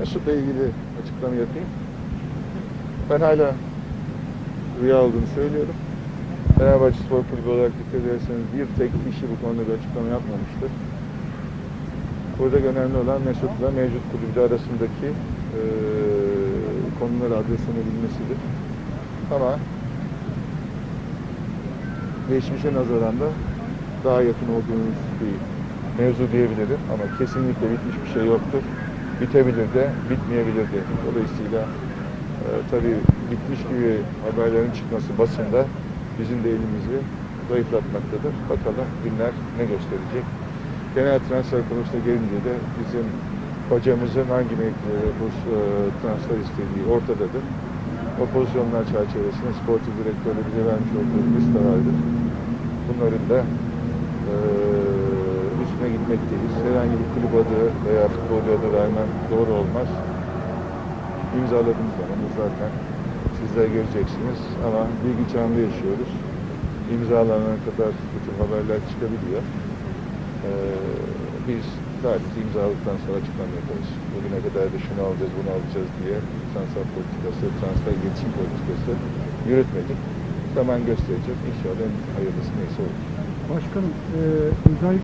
Mesut'la ilgili açıklama yapayım. Ben hala rüya olduğunu söylüyorum. Fenerbahçe Spor Kulübü olarak dikkat ederseniz bir tek kişi bu konuda bir açıklama yapmamıştır. Burada önemli olan Mesut'la mevcut kulübü arasındaki eee konuları adreslenebilmesidir. Ama geçmişe nazaran da daha yakın olduğumuz bir mevzu diyebilirim ama kesinlikle bitmiş bir şey yoktur. Bitebilir de, bitmeyebilir de. Dolayısıyla e, tabii bitmiş gibi haberlerin çıkması basında bizim de elimizi zayıflatmaktadır. Bakalım günler ne gösterecek. Genel transfer konusuna gelince de bizim hocamızın hangi mevkilere bu e, transfer istediği ortadadır. O pozisyonlar çerçevesinde sportif direktörle bize vermiş olduğu liste vardır. Bunların da e, gitmekteyiz. Herhangi bir kulüp adı veya futbolcu adı vermem doğru olmaz. İmzaladığımız zaman zaten sizler göreceksiniz ama bilgi çağında yaşıyoruz. İmzalanana kadar bu tür haberler çıkabiliyor. Ee, biz sadece imzaladıktan sonra açıklama yaparız. Bugüne kadar da şunu alacağız, bunu alacağız diye transfer politikası, transfer iletişim politikası yürütmedik. Zaman gösterecek. İnşallah hayırlısı neyse olur. Başkanım, e, imzayı